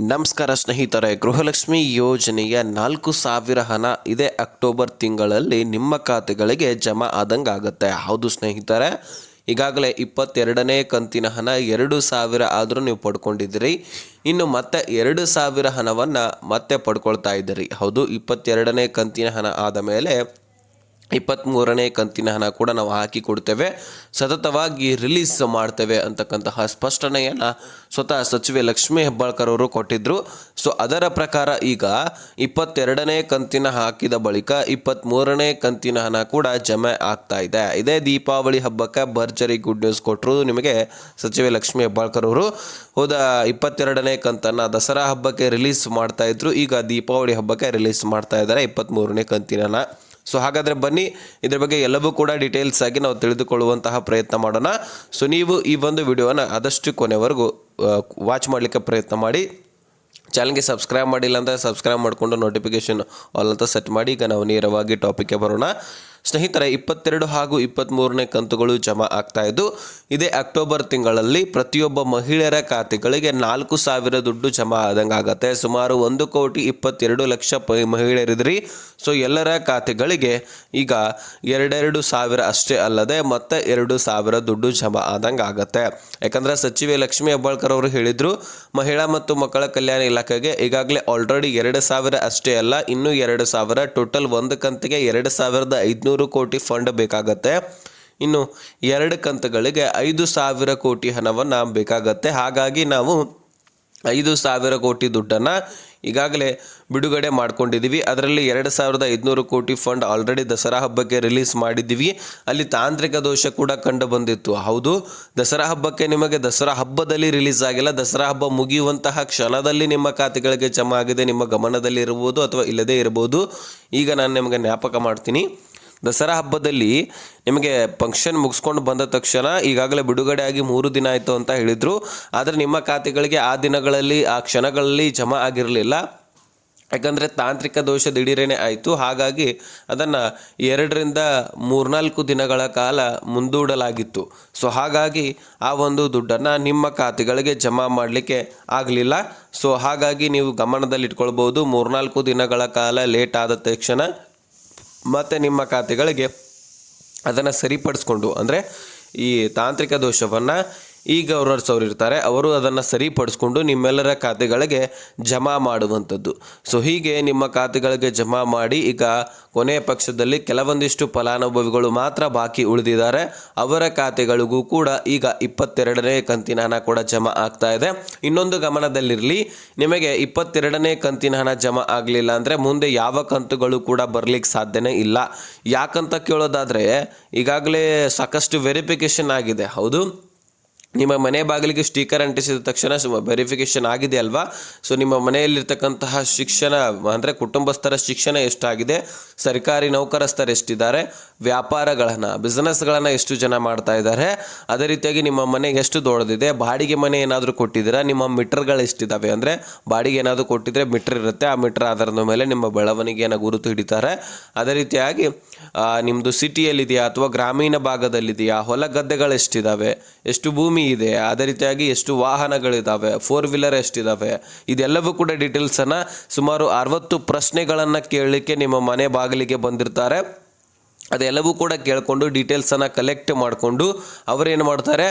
ನಮಸ್ಕಾರ ಸ್ನೇಹಿತರೆ, ಗೃಹಲಕ್ಷ್ಮಿ ಯೋಜನೆಯ ನಾಲ್ಕು ಸಾವಿರ ಹಣ ಇದೇ ಅಕ್ಟೋಬರ್ ತಿಂಗಳಲ್ಲಿ ನಿಮ್ಮ ಖಾತೆಗಳಿಗೆ ಜಮಾ ಆದಂಗೆ ಆಗುತ್ತೆ. ಹೌದು ಸ್ನೇಹಿತರೆ, ಈಗಾಗಲೇ ಇಪ್ಪತ್ತೆರಡನೇ ಕಂತಿನ ಹಣ ಎರಡು ಸಾವಿರ ಆದರೂ ನೀವು ಪಡ್ಕೊಂಡಿದ್ದೀರಿ. ಇನ್ನು ಮತ್ತೆ ಎರಡು ಸಾವಿರ ಹಣವನ್ನು ಮತ್ತೆ ಪಡ್ಕೊಳ್ತಾ ಇದ್ದೀರಿ. ಹೌದು, ಇಪ್ಪತ್ತೆರಡನೇ ಕಂತಿನ ಹಣ ಆದ ಮೇಲೆ ಇಪ್ಪತ್ತ್ಮೂರನೇ ಕಂತಿನ ಹಣ ಕೂಡ ನಾವು ಹಾಕಿ ಕೊಡ್ತೇವೆ. ಸತತವಾಗಿ ರಿಲೀಸ್ ಮಾಡ್ತೇವೆ ಅಂತಕ್ಕಂತಹ ಸ್ಪಷ್ಟನೆಯನ್ನು ಸ್ವತಃ ಸಚಿವೆ ಲಕ್ಷ್ಮೀ ಹೆಬ್ಬಾಳ್ಕರ್ ಅವರು ಕೊಟ್ಟಿದ್ದರು ಸೊ ಅದರ ಪ್ರಕಾರ ಈಗ ಇಪ್ಪತ್ತೆರಡನೇ ಕಂತಿನ ಹಾಕಿದ ಬಳಿಕ ಇಪ್ಪತ್ತ್ಮೂರನೇ ಕಂತಿನ ಹಣ ಕೂಡ ಜಮೆ ಆಗ್ತಾ ಇದೆ. ಇದೇ ದೀಪಾವಳಿ ಹಬ್ಬಕ್ಕೆ ಭರ್ಜರಿ ಗುಡ್ ನ್ಯೂಸ್ ಕೊಟ್ಟರು ನಿಮಗೆ ಸಚಿವೆ ಲಕ್ಷ್ಮೀ ಹೆಬ್ಬಾಳ್ಕರ್ ಅವರು. ಹೋದ ಇಪ್ಪತ್ತೆರಡನೇ ಕಂತನ್ನು ದಸರಾ ಹಬ್ಬಕ್ಕೆ ರಿಲೀಸ್ ಮಾಡ್ತಾ ಇದ್ರು. ಈಗ ದೀಪಾವಳಿ ಹಬ್ಬಕ್ಕೆ ರಿಲೀಸ್ ಮಾಡ್ತಾ ಇದ್ದಾರೆ ಇಪ್ಪತ್ತ್ಮೂರನೇ ಕಂತಿನ ಹಣ. ಸೊ ಹಾಗಾದರೆ ಬನ್ನಿ, ಇದ್ರ ಬಗ್ಗೆ ಎಲ್ಲವೂ ಕೂಡ ಡೀಟೇಲ್ಸ್ ಆಗಿ ನಾವು ತಿಳಿದುಕೊಳ್ಳುವಂತಹ ಪ್ರಯತ್ನ ಮಾಡೋಣ. ಸೊ ನೀವು ಈ ಒಂದು ವಿಡಿಯೋನ ಆದಷ್ಟು ಕೊನೆವರೆಗೂ ವಾಚ್ ಮಾಡಲಿಕ್ಕೆ ಪ್ರಯತ್ನ ಮಾಡಿ. ಚಾನಲ್ಗೆ ಸಬ್ಸ್ಕ್ರೈಬ್ ಮಾಡಿಲ್ಲ ಅಂದರೆ ಸಬ್ಸ್ಕ್ರೈಬ್ ಮಾಡಿಕೊಂಡು ನೋಟಿಫಿಕೇಷನ್ ಆಲ್ ಅಂತ ಸೆಟ್ ಮಾಡಿ. ಈಗ ನಾವು ನೇರವಾಗಿ ಟಾಪಿಕ್ಗೆ ಬರೋಣ. ಸ್ನೇಹಿತರೆ, ಇಪ್ಪತ್ತೆರಡು ಹಾಗೂ ಇಪ್ಪತ್ತ್ಮೂರನೇ ಕಂತುಗಳು ಜಮಾ ಆಗ್ತಾ ಇದ್ದು, ಇದೇ ಅಕ್ಟೋಬರ್ ತಿಂಗಳಲ್ಲಿ ಪ್ರತಿಯೊಬ್ಬ ಮಹಿಳೆಯರ ಖಾತೆಗಳಿಗೆ ನಾಲ್ಕು ಸಾವಿರ ದುಡ್ಡು ಜಮಾ ಆದಂಗೆ ಆಗತ್ತೆ ಸುಮಾರು ಒಂದು ಕೋಟಿ ಇಪ್ಪತ್ತೆರಡು ಲಕ್ಷ ಮಹಿಳೆಯರಿದ್ರಿ. ಸೊ, ಎಲ್ಲರ ಖಾತೆಗಳಿಗೆ ಈಗ ಎರಡೆರಡು ಸಾವಿರ ಅಷ್ಟೇ ಅಲ್ಲದೆ ಮತ್ತೆ ಎರಡು ಸಾವಿರ ದುಡ್ಡು ಜಮಾ ಆದಂಗೆ ಆಗತ್ತೆ ಯಾಕಂದರೆ ಸಚಿವೆ ಲಕ್ಷ್ಮಿ ಹೆಬ್ಬಾಳ್ಕರ್ ಅವರು ಹೇಳಿದರು, ಮಹಿಳಾ ಮತ್ತು ಮಕ್ಕಳ ಕಲ್ಯಾಣ ಇಲಾಖೆಗೆ ಈಗಾಗಲೇ ಆಲ್ರೆಡಿ ಎರಡು ಸಾವಿರ ಅಷ್ಟೇ ಅಲ್ಲ, ಇನ್ನೂ ಎರಡು ಸಾವಿರ ಟೋಟಲ್ ಒಂದು ಕಂತಿಗೆ ಎರಡು ಸಾವಿರದ ಐದುನೂರು ಕೋಟಿ ಫಂಡ್ ಬೇಕಾಗತ್ತೆ. ಇನ್ನು ಎರಡು ಕಂತುಗಳಿಗೆ ಐದು ಸಾವಿರ ಕೋಟಿ ಹಣವನ್ನು ಬೇಕಾಗತ್ತೆ. ಹಾಗಾಗಿ ನಾವು ಐದು ಸಾವಿರ ಕೋಟಿ ದುಡ್ಡನ್ನು ಈಗಾಗಲೇ ಬಿಡುಗಡೆ ಮಾಡ್ಕೊಂಡಿದ್ದೀವಿ. ಅದರಲ್ಲಿ ಎರಡು ಸಾವಿರದ ಐದುನೂರು ಕೋಟಿ ಫಂಡ್ ಆಲ್ರೆಡಿ ದಸರಾ ಹಬ್ಬಕ್ಕೆ ರಿಲೀಸ್ ಮಾಡಿದ್ದೀವಿ. ಅಲ್ಲಿ ತಾಂತ್ರಿಕ ದೋಷ ಕೂಡ ಕಂಡು ಬಂದಿತ್ತು. ಹೌದು, ದಸರಾ ಹಬ್ಬಕ್ಕೆ ನಿಮಗೆ ದಸರಾ ಹಬ್ಬದಲ್ಲಿ ರಿಲೀಸ್ ಆಗಿಲ್ಲ. ದಸರಾ ಹಬ್ಬ ಮುಗಿಯುವಂತಹ ಕ್ಷಣದಲ್ಲಿ ನಿಮ್ಮ ಖಾತೆಗಳಿಗೆ ಜಮಾ ಆಗಿದೆ. ನಿಮ್ಮ ಗಮನದಲ್ಲಿ ಇರ್ಬೋದು ಅಥವಾ ಇಲ್ಲದೇ ಇರ್ಬೋದು. ಈಗ ನಾನು ನಿಮಗೆ ಜ್ಞಾಪಕ ಮಾಡ್ತೀನಿ. ದಸರಾ ಹಬ್ಬದಲ್ಲಿ ನಿಮಗೆ ಫಂಕ್ಷನ್ ಮುಗಿಸ್ಕೊಂಡು ಬಂದ ತಕ್ಷಣ ಈಗಾಗಲೇ ಬಿಡುಗಡೆ ಆಗಿ ಮೂರು ದಿನ ಆಯಿತು ಅಂತ ಹೇಳಿದರು. ಆದರೆ ನಿಮ್ಮ ಖಾತೆಗಳಿಗೆ ಆ ದಿನಗಳಲ್ಲಿ, ಆ ಕ್ಷಣಗಳಲ್ಲಿ ಜಮಾ ಆಗಿರಲಿಲ್ಲ. ಯಾಕಂದರೆ ತಾಂತ್ರಿಕ ದೋಷ ದಿಢೀರೇನೆ ಆಯಿತು. ಹಾಗಾಗಿ ಅದನ್ನು ಎರಡರಿಂದ ಮೂರ್ನಾಲ್ಕು ದಿನಗಳ ಕಾಲ ಮುಂದೂಡಲಾಗಿತ್ತು. ಸೊ ಹಾಗಾಗಿ ಆ ಒಂದು ದುಡ್ಡನ್ನು ನಿಮ್ಮ ಖಾತೆಗಳಿಗೆ ಜಮಾ ಮಾಡಲಿಕ್ಕೆ ಆಗಲಿಲ್ಲ. ಸೊ ಹಾಗಾಗಿ ನೀವು ಗಮನದಲ್ಲಿಟ್ಕೊಳ್ಬೋದು, ಮೂರ್ನಾಲ್ಕು ದಿನಗಳ ಕಾಲ ಲೇಟ್ ಆದ ತಕ್ಷಣ ಮತ್ತು ನಿಮ್ಮ ಖಾತೆಗಳಿಗೆ ಅದನ್ನು ಸರಿಪಡಿಸ್ಕೊಂಡು ಅಂದರೆ ಈ ತಾಂತ್ರಿಕ ದೋಷವನ್ನು ಈ ಗವರ್ನರ್ಸ್ ಅವರು ಇರ್ತಾರೆ, ಅವರು ಅದನ್ನು ಸರಿಪಡಿಸ್ಕೊಂಡು ನಿಮ್ಮೆಲ್ಲರ ಖಾತೆಗಳಿಗೆ ಜಮಾ ಮಾಡುವಂಥದ್ದು. ಸೊ ಹೀಗೆ ನಿಮ್ಮ ಖಾತೆಗಳಿಗೆ ಜಮಾ ಮಾಡಿ, ಈಗ ಕೊನೆಯ ಪಕ್ಷದಲ್ಲಿ ಕೆಲವೊಂದಿಷ್ಟು ಫಲಾನುಭವಿಗಳು ಮಾತ್ರ ಬಾಕಿ ಉಳಿದಿದ್ದಾರೆ. ಅವರ ಖಾತೆಗಳಿಗೂ ಕೂಡ ಈಗ ಇಪ್ಪತ್ತೆರಡನೇ ಕಂತಿನ ಹಣ ಕೂಡ ಜಮಾ ಆಗ್ತಾ ಇದೆ. ಇನ್ನೊಂದು ಗಮನದಲ್ಲಿರಲಿ, ನಿಮಗೆ ಇಪ್ಪತ್ತೆರಡನೇ ಕಂತಿನ ಹಣ ಜಮಾ ಆಗಲಿಲ್ಲ ಅಂದರೆ ಮುಂದೆ ಯಾವ ಕಂತುಗಳು ಕೂಡ ಬರಲಿಕ್ಕೆ ಸಾಧ್ಯನೇ ಇಲ್ಲ. ಯಾಕಂತ ಕೇಳೋದಾದರೆ, ಈಗಾಗಲೇ ಸಾಕಷ್ಟು ವೆರಿಫಿಕೇಷನ್ ಆಗಿದೆ. ಹೌದು. ನಿಮ್ಮ ಮನೆ ಬಾಗಿಲಿಗೆ ಸ್ಟಿಕರ್ ಅಂಟಿಸಿದ ತಕ್ಷಣ ವೆರಿಫಿಕೇಷನ್ ಆಗಿದೆ ಅಲ್ವಾ? ಸೊ ನಿಮ್ಮ ಮನೆಯಲ್ಲಿರ್ತಕ್ಕಂತಹ ಶಿಕ್ಷಣ, ಅಂದರೆ ಕುಟುಂಬಸ್ಥರ ಶಿಕ್ಷಣ ಎಷ್ಟಾಗಿದೆ? ಸರ್ಕಾರಿ ನೌಕರಸ್ಥರು ಎಷ್ಟಿದ್ದಾರೆ? ವ್ಯಾಪಾರಗಳನ್ನು ಬಿಸ್ನೆಸ್ಗಳನ್ನು ಎಷ್ಟು ಜನ ಮಾಡ್ತಾ ಇದ್ದಾರೆ? ಅದೇ ರೀತಿಯಾಗಿ ನಿಮ್ಮ ಮನೆಗೆ ಎಷ್ಟು ದೊಡ್ಡದಿದೆ? ಬಾಡಿಗೆ ಮನೆ ಏನಾದರೂ ಕೊಟ್ಟಿದ್ದೀರಾ? ನಿಮ್ಮ ಮೀಟರ್ಗಳು ಎಷ್ಟಿದ್ದಾವೆ ಅಂದರೆ ಬಾಡಿಗೆ ಏನಾದರೂ ಕೊಟ್ಟಿದ್ರೆ ಮೀಟರ್ ಇರುತ್ತೆ, ಆ ಮೀಟರ್ ಆಧಾರದ ಮೇಲೆ ನಿಮ್ಮ ಬೆಳವಣಿಗೆಯನ್ನು ಗುರುತು ಹಿಡಿತಾರೆ. ಅದೇ ರೀತಿಯಾಗಿ ನಿಮ್ಮದು ಸಿಟಿಯಲ್ಲಿದೆಯಾ ಅಥವಾ ಗ್ರಾಮೀಣ ಭಾಗದಲ್ಲಿದೆಯಾ? ಹೊಲ ಗದ್ದೆಗಳು ಎಷ್ಟಿದ್ದಾವೆ ಎಷ್ಟು ಭೂಮಿ ಇದೆ, ಅದೇ ರೀತಿಯಾಗಿ ಎಷ್ಟು ವಾಹನಗಳಿದ್ದಾವೆ ಫೋರ್ ವೀಲರ್ ಎಷ್ಟಿದ್ದಾವೆ ಇದೆಲ್ಲವೂ ಕೂಡ ಡೀಟೇಲ್ಸನ್ನು ಸುಮಾರು ಅರವತ್ತು ಪ್ರಶ್ನೆಗಳನ್ನು ಕೇಳಲಿಕ್ಕೆ ನಿಮ್ಮ ಮನೆ ಬಾಗಿಲಿಗೆ ಬಂದಿರ್ತಾರೆ. ಅದೆಲ್ಲವೂ ಕೂಡ ಕೇಳಿಕೊಂಡು ಡೀಟೇಲ್ಸನ್ನು ಕಲೆಕ್ಟ್ ಮಾಡಿಕೊಂಡು ಅವರೇನು ಮಾಡ್ತಾರೆ,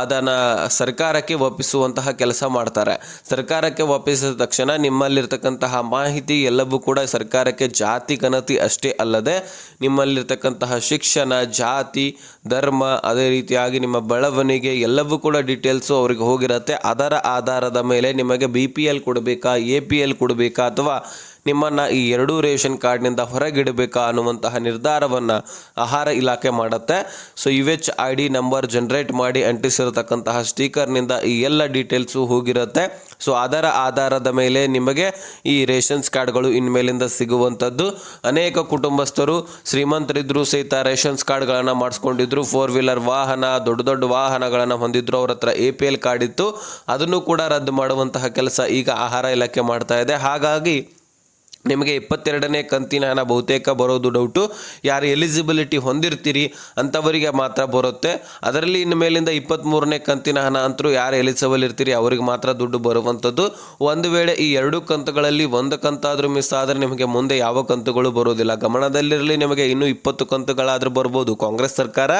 ಅದನ್ನು ಸರ್ಕಾರಕ್ಕೆ ಒಪ್ಪಿಸುವಂತಹ ಕೆಲಸ ಮಾಡ್ತಾರೆ. ಸರ್ಕಾರಕ್ಕೆ ಒಪ್ಪಿಸಿದ ತಕ್ಷಣ ನಿಮ್ಮಲ್ಲಿರ್ತಕ್ಕಂತಹ ಮಾಹಿತಿ ಎಲ್ಲವೂ ಕೂಡ ಸರ್ಕಾರಕ್ಕೆ ಜಾತಿ ಗಣತಿ ಅಷ್ಟೇ ಅಲ್ಲದೆ ನಿಮ್ಮಲ್ಲಿರ್ತಕ್ಕಂತಹ ಶಿಕ್ಷಣ, ಜಾತಿ, ಧರ್ಮ, ಅದೇ ರೀತಿಯಾಗಿ ನಿಮ್ಮ ಬೆಳವಣಿಗೆ ಎಲ್ಲವೂ ಕೂಡ ಡೀಟೇಲ್ಸು ಅವರಿಗೆ ಹೋಗಿರುತ್ತೆ. ಅದರ ಆಧಾರದ ಮೇಲೆ ನಿಮಗೆ ಬಿ ಪಿ ಎಲ್ ಕೊಡಬೇಕಾ ಎ ಪಿ ಎಲ್ ಕೊಡಬೇಕಾ ಅಥವಾ ನಿಮ್ಮನ್ನು ಈ ಎರಡೂ ರೇಷನ್ ಕಾರ್ಡ್ನಿಂದ ಹೊರಗಿಡಬೇಕಾ ಅನ್ನುವಂತಹ ನಿರ್ಧಾರವನ್ನು ಆಹಾರ ಇಲಾಖೆ ಮಾಡುತ್ತೆ. So U H I D number generate ಮಾಡಿ ಅಂಟಿಸಿರತಕ್ಕಂತಹ ಸ್ಟೀಕರ್ನಿಂದ ಈ ಎಲ್ಲ ಡೀಟೇಲ್ಸು ಹೋಗಿರುತ್ತೆ. ಸೊ ಅದರ ಆಧಾರದ ಮೇಲೆ ನಿಮಗೆ ಈ ರೇಷನ್ಸ್ ಕಾರ್ಡ್ಗಳು ಇನ್ಮೇಲಿಂದ ಸಿಗುವಂಥದ್ದು. ಅನೇಕ ಕುಟುಂಬಸ್ಥರು ಶ್ರೀಮಂತರಿದ್ದರೂ ಸಹಿತ ರೇಷನ್ಸ್ ಕಾರ್ಡ್ಗಳನ್ನು ಮಾಡಿಸ್ಕೊಂಡಿದ್ರು. ಫೋರ್ ವೀಲರ್ ವಾಹನ, ದೊಡ್ಡ ದೊಡ್ಡ ವಾಹನಗಳನ್ನು ಹೊಂದಿದ್ರು. ಅವ್ರ ಹತ್ರ ಎ ಪಿ ಎಲ್ ಕಾರ್ಡ್ ಇತ್ತು. ಅದನ್ನು ಕೂಡ ರದ್ದು ಮಾಡುವಂತಹ ಕೆಲಸ ಈಗ ಆಹಾರ ಇಲಾಖೆ ಮಾಡ್ತಾ ಇದೆ. ಹಾಗಾಗಿ ನಿಮಗೆ ಇಪ್ಪತ್ತೆರಡನೇ ಕಂತಿನ ಹಣ ಬಹುತೇಕ ಬರೋದು ಡೌಟು ಯಾರು ಎಲಿಜಿಬಿಲಿಟಿ ಹೊಂದಿರ್ತೀರಿ ಅಂಥವರಿಗೆ ಮಾತ್ರ ಬರುತ್ತೆ. ಅದರಲ್ಲಿ ಇನ್ನು ಮೇಲಿಂದ ಇಪ್ಪತ್ತ್ಮೂರನೇ ಕಂತಿನ ಹಣ ಅಂತರೂ ಯಾರು ಎಲಿಜಿಬಲ್ ಇರ್ತೀರಿ ಅವ್ರಿಗೆ ಮಾತ್ರ ದುಡ್ಡು ಬರುವಂಥದ್ದು. ಒಂದು ವೇಳೆ ಈ ಎರಡು ಕಂತುಗಳಲ್ಲಿ ಒಂದು ಕಂತಾದರೂ ಮಿಸ್ ಆದರೆ ನಿಮಗೆ ಮುಂದೆ ಯಾವ ಕಂತುಗಳು ಬರೋದಿಲ್ಲ. ಗಮನದಲ್ಲಿರಲಿ, ನಿಮಗೆ ಇನ್ನೂ ಇಪ್ಪತ್ತು ಕಂತುಗಳಾದರೂ ಬರ್ಬೋದು. ಕಾಂಗ್ರೆಸ್ ಸರ್ಕಾರ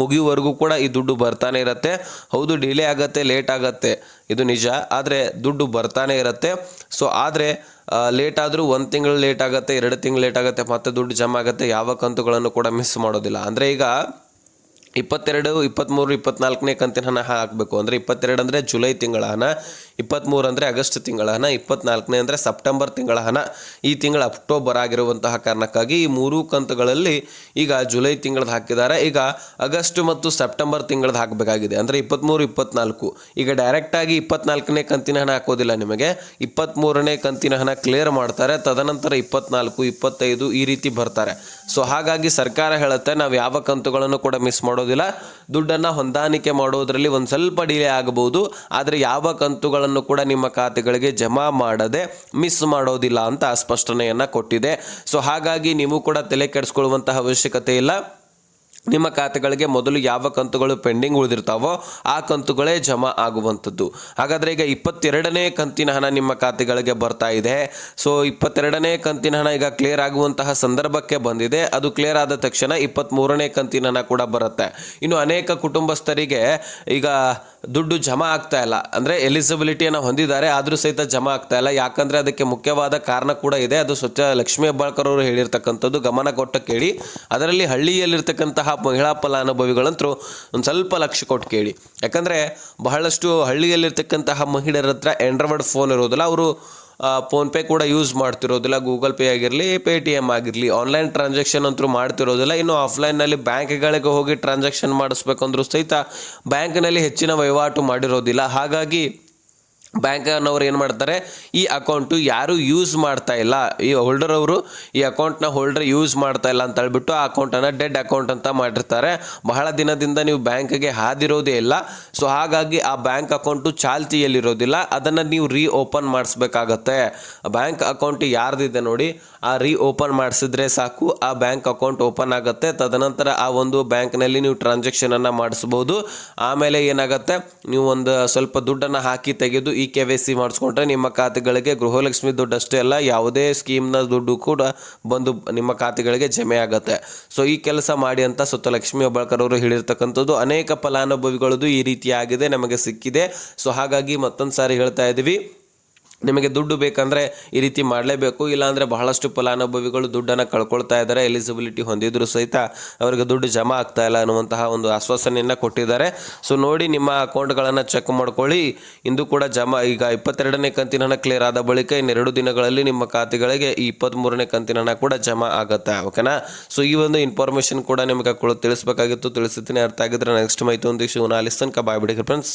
ಮುಗಿಯುವವರೆಗೂ ಕೂಡ ಈ ದುಡ್ಡು ಬರ್ತಾನೆ ಇರುತ್ತೆ. ಹೌದು ಡಿಲೇ ಆಗತ್ತೆ ಲೇಟ್ ಆಗತ್ತೆ. ಇದು ನಿಜ. ಆದರೆ ದುಡ್ಡು ಬರ್ತಾನೆ ಇರುತ್ತೆ. ಸೊ ಆದರೆ ಲೇಟ್ ಆದರೂ ಒಂದು ತಿಂಗಳು ಲೇಟ್ ಆಗುತ್ತೆ, ಎರಡು ತಿಂಗಳು ಲೇಟ್ ಆಗುತ್ತೆ, ಮತ್ತೆ ದುಡ್ಡು ಜಮಾ ಆಗುತ್ತೆ, ಯಾವ ಕಂತುಗಳನ್ನು ಕೂಡ ಮಿಸ್ ಮಾಡೋದಿಲ್ಲ. ಅಂದರೆ ಈಗ ಇಪ್ಪತ್ತೆರಡು ಇಪ್ಪತ್ತ್ಮೂರು ಇಪ್ಪತ್ನಾಲ್ಕನೇ ಕಂತಿನ ಹಣ ಹಾಕಬೇಕು. ಅಂದರೆ ಇಪ್ಪತ್ತೆರಡು ಅಂದರೆ ಜುಲೈ ತಿಂಗಳ ಹಣ. ಇಪ್ಪತ್ತ್ಮೂರು ಅಂದರೆ ಆಗಸ್ಟ್ ತಿಂಗಳ ಹಣ, ಇಪ್ಪತ್ನಾಲ್ಕನೇ ಅಂದರೆ ಸೆಪ್ಟೆಂಬರ್ ತಿಂಗಳ ಹಣ. ಈ ತಿಂಗಳ ಅಕ್ಟೋಬರ್ ಆಗಿರುವಂತಹ ಕಾರಣಕ್ಕಾಗಿ ಈ ಮೂರು ಕಂತುಗಳಲ್ಲಿ ಈಗ ಜುಲೈ ತಿಂಗಳದ್ದು ಹಾಕಿದ್ದಾರೆ. ಈಗ ಆಗಸ್ಟ್ ಮತ್ತು ಸೆಪ್ಟೆಂಬರ್ ತಿಂಗಳದ್ದು ಹಾಕಬೇಕಾಗಿದೆ. ಅಂದರೆ ಇಪ್ಪತ್ತ್ಮೂರು ಇಪ್ಪತ್ನಾಲ್ಕು. ಈಗ ಡೈರೆಕ್ಟಾಗಿ ಇಪ್ಪತ್ನಾಲ್ಕನೇ ಕಂತಿನ ಹಣ ಹಾಕೋದಿಲ್ಲ ನಿಮಗೆ. ಇಪ್ಪತ್ತ್ಮೂರನೇ ಕಂತಿನ ಹಣ ಕ್ಲಿಯರ್ ಮಾಡ್ತಾರೆ. ತದನಂತರ ಇಪ್ಪತ್ನಾಲ್ಕು, ಇಪ್ಪತ್ತೈದು ಈ ರೀತಿ ಬರ್ತಾರೆ. ಸೊ ಹಾಗಾಗಿ ಸರ್ಕಾರ ಹೇಳುತ್ತೆ, ನಾವು ಯಾವ ಕಂತುಗಳನ್ನು ಕೂಡ ಮಿಸ್ ಮಾಡೋದಿಲ್ಲ. ದುಡ್ಡನ್ನು ಹೊಂದಾಣಿಕೆ ಮಾಡೋದರಲ್ಲಿ ಒಂದು ಸ್ವಲ್ಪ ಡಿಲೇ ಆಗಬಹುದು, ಆದರೆ ಯಾವ ಕಂತುಗಳನ್ನು ಕೂಡ ನಿಮ್ಮ ಖಾತೆಗಳಿಗೆ ಜಮಾ ಮಾಡದೆ ಮಿಸ್ ಮಾಡೋದಿಲ್ಲ ಅಂತ ಸ್ಪಷ್ಟನೆಯನ್ನು ಕೊಟ್ಟಿದೆ. ಸೊ ಹಾಗಾಗಿ ನೀವು ಕೂಡ ತಲೆ ಕೆಡಿಸ್ಕೊಳ್ಳುವಂತಹ ಅವಶ್ಯಕತೆ ಇಲ್ಲ. ನಿಮ್ಮ ಖಾತೆಗಳಿಗೆ ಮೊದಲು ಯಾವ ಕಂತುಗಳು ಪೆಂಡಿಂಗ್ ಉಳಿದಿರ್ತಾವೋ ಆ ಕಂತುಗಳೇ ಜಮಾ ಆಗುವಂಥದ್ದು. ಹಾಗಾದರೆ ಈಗ ಇಪ್ಪತ್ತೆರಡನೇ ಕಂತಿನ ಹಣ ನಿಮ್ಮ ಖಾತೆಗಳಿಗೆ ಬರ್ತಾ ಇದೆ. ಸೊ ಇಪ್ಪತ್ತೆರಡನೇ ಕಂತಿನ ಹಣ ಈಗ ಕ್ಲಿಯರ್ ಆಗುವಂತಹ ಸಂದರ್ಭಕ್ಕೆ ಬಂದಿದೆ. ಅದು ಕ್ಲಿಯರ್ ಆದ ತಕ್ಷಣ ಇಪ್ಪತ್ತ್ಮೂರನೇ ಕಂತಿನ ಹಣ ಕೂಡ ಬರುತ್ತೆ. ಇನ್ನು ಅನೇಕ ಕುಟುಂಬಸ್ಥರಿಗೆ ಈಗ ದುಡ್ಡು ಜಮಾ ಆಗ್ತಾ ಇಲ್ಲ. ಅಂದರೆ ಎಲಿಜಿಬಿಲಿಟಿಯನ್ನು ಹೊಂದಿದ್ದಾರೆ, ಆದರೂ ಸಹಿತ ಜಮಾ ಆಗ್ತಾ ಇಲ್ಲ. ಯಾಕಂದರೆ ಅದಕ್ಕೆ ಮುಖ್ಯವಾದ ಕಾರಣ ಕೂಡ ಇದೆ. ಅದು ಸ್ವಚ್ಛ ಲಕ್ಷ್ಮೀ ಹೆಬ್ಬಾಳ್ಕರ್ ಅವರು ಹೇಳಿರ್ತಕ್ಕಂಥದ್ದು. ಗಮನ ಕೊಟ್ಟು ಕೇಳಿ. ಅದರಲ್ಲಿ ಹಳ್ಳಿಯಲ್ಲಿರ್ತಕ್ಕಂತಹ ಮಹಿಳಾ ಫಲಾನುಭವಿಗಳಂತರೂ ಒಂದು ಸ್ವಲ್ಪ ಲಕ್ಷ್ಯ ಕೊಟ್ಟು ಕೇಳಿ. ಯಾಕಂದರೆ ಬಹಳಷ್ಟು ಹಳ್ಳಿಯಲ್ಲಿರ್ತಕ್ಕಂತಹ ಮಹಿಳೆಯರ ಹತ್ರ ಆ್ಯಂಡ್ರಾಯ್ಡ್ ಫೋನ್ ಇರೋದಿಲ್ಲ. ಅವರು ಫೋನ್ಪೇ ಕೂಡ ಯೂಸ್ ಮಾಡ್ತಿರೋದಿಲ್ಲ. ಗೂಗಲ್ ಪೇ ಆಗಿರಲಿ ಪೇ ಟಿ ಎಂ ಆಗಿರಲಿ ಆನ್ಲೈನ್ ಟ್ರಾನ್ಸಾಕ್ಷನ್ ಅಂತೂ ಮಾಡ್ತಿರೋದಿಲ್ಲ. ಇನ್ನು ಆಫ್ಲೈನ್ನಲ್ಲಿ ಬ್ಯಾಂಕ್ಗಳಿಗೆ ಹೋಗಿ ಟ್ರಾನ್ಸಾಕ್ಷನ್ ಮಾಡಿಸ್ಬೇಕಂದ್ರೂ ಸಹಿತ ಬ್ಯಾಂಕ್ನಲ್ಲಿ ಹೆಚ್ಚಿನ ವಹಿವಾಟು ಮಾಡಿರೋದಿಲ್ಲ. ಹಾಗಾಗಿ ಬ್ಯಾಂಕ್ನವ್ರು ಏನು ಮಾಡ್ತಾರೆ, ಈ ಅಕೌಂಟು ಯಾರು ಯೂಸ್ ಮಾಡ್ತಾ ಇಲ್ಲ. ಈ ಹೋಲ್ಡರ್ ಅವರು ಈ ಅಕೌಂಟ್ನ ಹೋಲ್ಡರ್ ಯೂಸ್ ಮಾಡ್ತಾ ಇಲ್ಲ ಅಂತ ಹೇಳ್ಬಿಟ್ಟು ಆ ಅಕೌಂಟನ್ನು ಡೆಡ್ ಅಕೌಂಟ್ ಅಂತ ಮಾಡಿರ್ತಾರೆ. ಬಹಳ ದಿನದಿಂದ ನೀವು ಬ್ಯಾಂಕ್ಗೆ ಹಾದಿರೋದೇ ಇಲ್ಲ. ಸೊ ಹಾಗಾಗಿ ಆ ಬ್ಯಾಂಕ್ ಅಕೌಂಟು ಚಾಲ್ತಿಯಲ್ಲಿರೋದಿಲ್ಲ. ಅದನ್ನು ನೀವು ರೀ ಓಪನ್ ಮಾಡಿಸ್ಬೇಕಾಗತ್ತೆ. ಬ್ಯಾಂಕ್ ಅಕೌಂಟ್ ಯಾರ್ದಿದೆ ನೋಡಿ, ಆ ರೀ ಓಪನ್ ಮಾಡಿಸಿದ್ರೆ ಸಾಕು, ಆ ಬ್ಯಾಂಕ್ ಅಕೌಂಟ್ ಓಪನ್ ಆಗುತ್ತೆ. ತದನಂತರ ಆ ಒಂದು ಬ್ಯಾಂಕ್ನಲ್ಲಿ ನೀವು ಟ್ರಾನ್ಸಾಕ್ಷನನ್ನು ಮಾಡಿಸ್ಬೋದು. ಆಮೇಲೆ ಏನಾಗುತ್ತೆ, ನೀವು ಒಂದು ಸ್ವಲ್ಪ ದುಡ್ಡನ್ನು ಹಾಕಿ ತೆಗೆದು ಇ ಕೆ ವೈ ಸಿ ಮಾಡಿಸ್ಕೊಂಡ್ರೆ ನಿಮ್ಮ ಖಾತೆಗಳಿಗೆ ಗೃಹಲಕ್ಷ್ಮಿ ದುಡ್ಡು ಅಷ್ಟೇ ಅಲ್ಲ, ಯಾವುದೇ ಸ್ಕೀಮ್ನ ದುಡ್ಡು ಕೂಡ ಬಂದು ನಿಮ್ಮ ಖಾತೆಗಳಿಗೆ ಜಮೆ ಆಗುತ್ತೆ. ಸೊ ಈ ಕೆಲಸ ಮಾಡಿ ಅಂತ ಸುತ್ತ ಲಕ್ಷ್ಮಿ ಹೆಬ್ಬಾಳ್ಕರ್ ಅವರು ಹೇಳಿರ್ತಕ್ಕಂಥದ್ದು ಅನೇಕ ಫಲಾನುಭವಿಗಳದ್ದು ಈ ರೀತಿಯಾಗಿದೆ, ನಮಗೆ ಸಿಕ್ಕಿದೆ. ಸೊ ಹಾಗಾಗಿ ಮತ್ತೊಂದು ಸಾರಿ ಹೇಳ್ತಾ ಇದ್ದೀವಿ. ನಿಮಗೆ ದುಡ್ಡು ಬೇಕಂದರೆ ಈ ರೀತಿ ಮಾಡಲೇಬೇಕು, ಇಲ್ಲಾಂದರೆ ಬಹಳಷ್ಟು ಫಲಾನುಭವಿಗಳು ದುಡ್ಡನ್ನು ಕಳ್ಕೊಳ್ತಾ ಇದ್ದಾರೆ ಎಲಿಜಿಬಿಲಿಟಿ ಹೊಂದಿದ್ರು ಸಹಿತ ಅವರಿಗೆ ದುಡ್ಡು ಜಮಾ ಆಗ್ತಾ ಇಲ್ಲ ಅನ್ನುವಂತಹ ಒಂದು ಆಶ್ವಾಸನೆಯನ್ನು ಕೊಟ್ಟಿದ್ದಾರೆ. ಸೊ ನೋಡಿ, ನಿಮ್ಮ ಅಕೌಂಟ್ಗಳನ್ನು ಚೆಕ್ ಮಾಡ್ಕೊಳ್ಳಿ. ಇಂದು ಕೂಡ ಜಮಾ, ಈಗ ಇಪ್ಪತ್ತೆರಡನೇ ಕಂತಿನ ಕ್ಲಿಯರ್ ಆದ ಬಳಿಕ ಇನ್ನೆರಡು ದಿನಗಳಲ್ಲಿ ನಿಮ್ಮ ಖಾತೆಗಳಿಗೆ ಈ ಇಪ್ಪತ್ತ್ಮೂರನೇ ಕಂತಿನ ಕೂಡ ಜಮಾ ಆಗುತ್ತೆ ಓಕೆನಾ ಸೊ ಈ ಒಂದು ಇನ್ಫಾರ್ಮೇಷನ್ ಕೂಡ ನಿಮಗೆ ತಿಳಿಸಬೇಕಾಗಿತ್ತು. ತಿಳಿಸಿದ್ದೀನಿ. ಅರ್ಥ ಆಗಿದ್ರೆ ನೆಕ್ಸ್ಟ್ ಮೈತು ಒಂದು ಶಿವನ ತನಕ ಬಾಯ್ ಬಿಡಿ ಫ್ರೆಂಡ್ಸ್